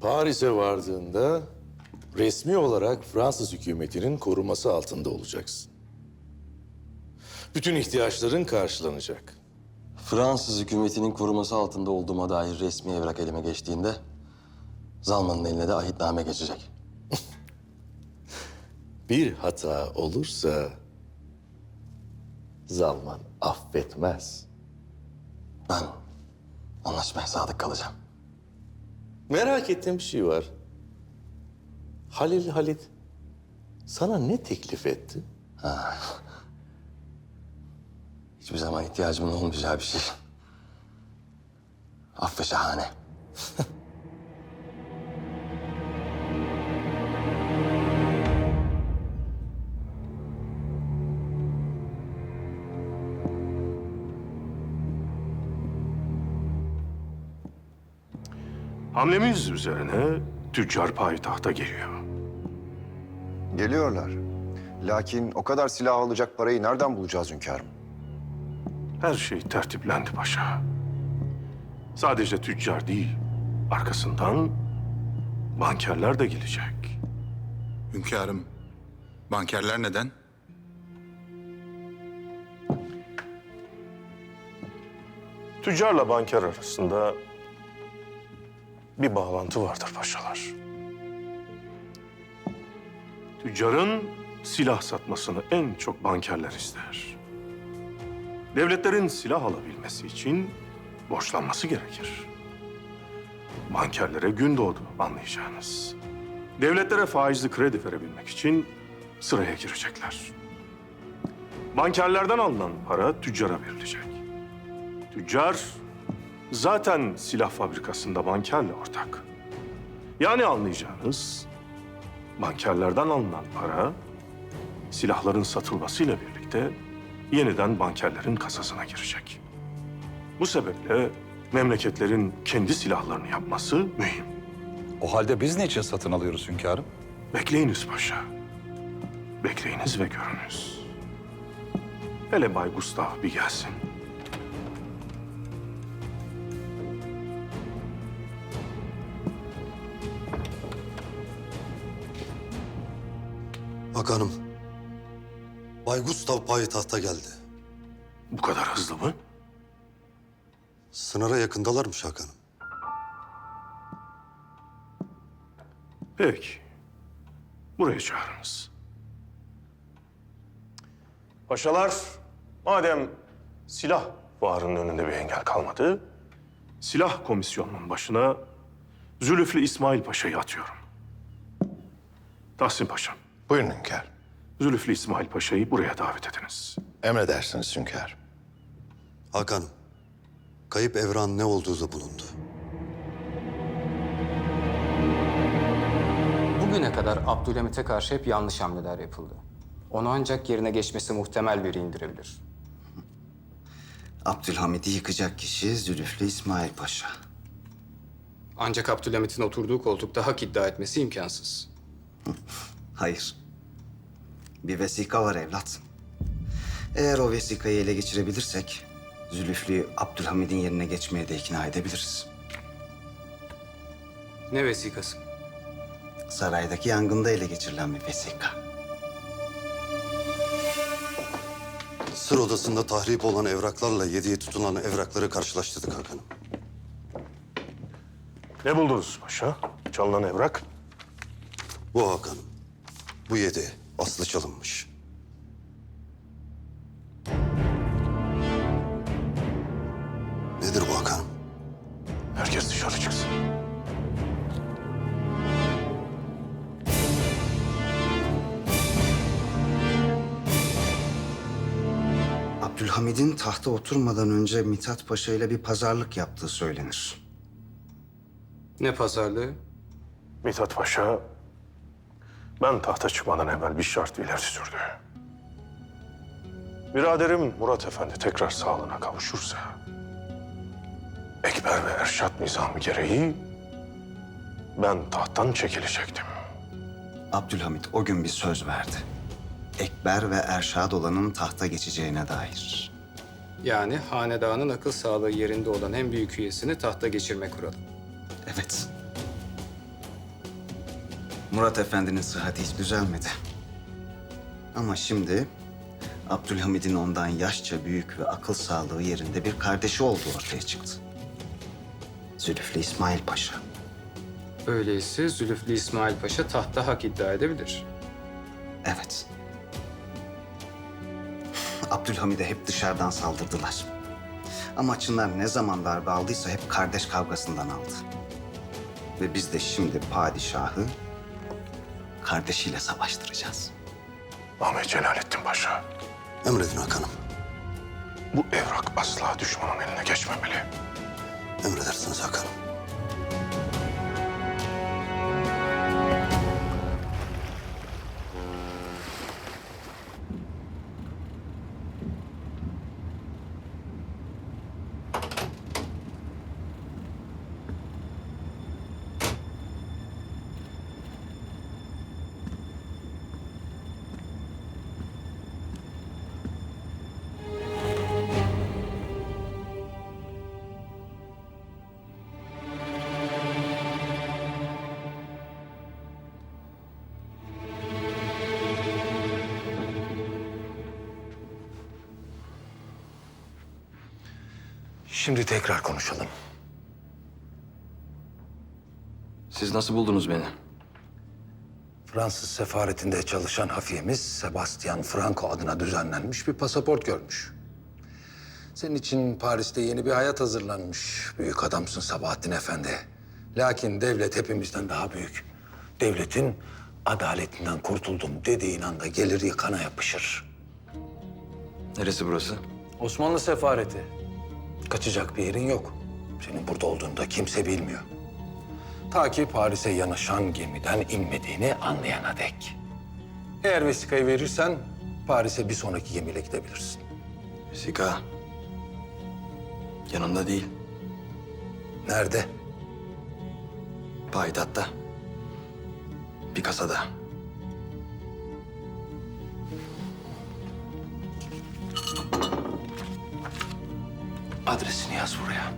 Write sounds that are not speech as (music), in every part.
Paris'e vardığında resmi olarak Fransız hükümetinin koruması altında olacaksın. Bütün ihtiyaçların karşılanacak. Fransız hükümetinin koruması altında olduğuma dair resmi evrak elime geçtiğinde... ...Zalman'ın eline de ahitname geçecek. (laughs) Bir hata olursa Zalman affetmez. Ben anlaşmaya sadık kalacağım. Merak ettiğim bir şey var. Halil Halit sana ne teklif etti? Hiçbir zaman ihtiyacımın olmayacağı bir şey. Affı şahane. (laughs) Hamlemiz üzerine tüccar payitahta geliyor. Geliyorlar. Lakin o kadar silah alacak parayı nereden bulacağız hünkârım? Her şey tertiplendi paşa. Sadece tüccar değil, arkasından bankerler de gelecek. Hünkârım, bankerler neden? Tüccarla banker arasında bir bağlantı vardır paşalar. Tüccarın silah satmasını en çok bankerler ister. Devletlerin silah alabilmesi için borçlanması gerekir. Bankerlere gün doğdu anlayacağınız. Devletlere faizli kredi verebilmek için sıraya girecekler. Bankerlerden alınan para tüccara verilecek. Tüccar zaten silah fabrikasında bankerle ortak. Yani anlayacağınız bankerlerden alınan para silahların satılmasıyla birlikte yeniden bankerlerin kasasına girecek. Bu sebeple memleketlerin kendi silahlarını yapması mühim. O halde biz ne için satın alıyoruz hünkârım? Bekleyiniz paşa. Bekleyiniz ve görünüz. Hele Bay Gustav bir gelsin. Hakanım, Bay Gustav payitahta geldi. Bu kadar hızlı mı? Sınıra yakındalarmış Hakanım. Peki. Buraya çağırınız. Paşalar, madem silah fuarının önünde bir engel kalmadı... ...silah komisyonunun başına Zülüflü İsmail Paşa'yı atıyorum. Tahsin Paşam, Buyurun hünkâr. Zülüflü İsmail Paşa'yı buraya davet ediniz. Emredersiniz hünkâr. Hakanım, kayıp evran ne olduğu da bulundu. Bugüne kadar Abdülhamit'e karşı hep yanlış hamleler yapıldı. Onu ancak yerine geçmesi muhtemel biri indirebilir. Abdülhamid'i yıkacak kişi Zülüflü İsmail Paşa. Ancak Abdülhamit'in oturduğu koltukta hak iddia etmesi imkansız. (laughs) Hayır. Bir vesika var evlat. Eğer o vesikayı ele geçirebilirsek... ...Zülüflü'yü Abdülhamid'in yerine geçmeye de ikna edebiliriz. Ne vesikası? Saraydaki yangında ele geçirilen bir vesika. Sır odasında tahrip olan evraklarla yediye tutulan evrakları karşılaştırdık Hakanım. Ne buldunuz paşa? Çalınan evrak. Bu Hakanım, bu yedi aslı çalınmış. Nedir bu Hakanım? Herkes dışarı çıksın. Abdülhamid'in tahta oturmadan önce Mithat Paşa ile bir pazarlık yaptığı söylenir. Ne pazarlığı? Mithat Paşa, ben tahta çıkmadan evvel bir şart ileri sürdü. Biraderim Murat Efendi tekrar sağlığına kavuşursa... ...Ekber ve Erşat nizamı gereği ben tahttan çekilecektim. Abdülhamid o gün bir söz verdi. Ekber ve Erşad olanın tahta geçeceğine dair. Yani hanedanın akıl sağlığı yerinde olan en büyük üyesini tahta geçirme kuralı. Evet. Murat Efendi'nin sıhhati hiç düzelmedi. Ama şimdi Abdülhamid'in ondan yaşça büyük ve akıl sağlığı yerinde bir kardeşi olduğu ortaya çıktı. Zülüflü İsmail Paşa. Öyleyse Zülüflü İsmail Paşa tahta hak iddia edebilir. Evet. Abdülhamid'e hep dışarıdan saldırdılar. Ama Çınar ne zaman darbe aldıysa hep kardeş kavgasından aldı. Ve biz de şimdi padişahı kardeşiyle savaştıracağız. Ahmet Celalettin Paşa, Emredin Hakan'ım. bu evrak asla düşmanın eline geçmemeli. Emredersiniz Hakan'ım. Şimdi tekrar konuşalım. Siz nasıl buldunuz beni? Fransız sefaretinde çalışan hafiyemiz Sebastian Franco adına düzenlenmiş bir pasaport görmüş. Senin için Paris'te yeni bir hayat hazırlanmış. Büyük adamsın Sabahattin Efendi. Lakin devlet hepimizden daha büyük. Devletin adaletinden kurtuldum dediğin anda gelir yıkana yapışır. Neresi burası? Osmanlı sefareti. Kaçacak bir yerin yok. Senin burada olduğunu da kimse bilmiyor. Ta ki Paris'e yanaşan gemiden inmediğini anlayana dek. Eğer vesikayı verirsen Paris'e bir sonraki gemiyle gidebilirsin. Sika. Yanında değil. Nerede? Payidat'ta. Bir kasada. Adresini yaz buraya.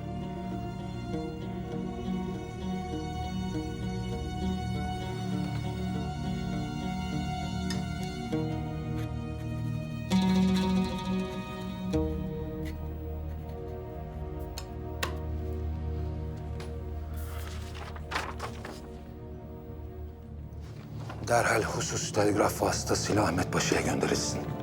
Derhal husus telgraf vasıtasıyla Ahmet Paşa'ya gönderilsin.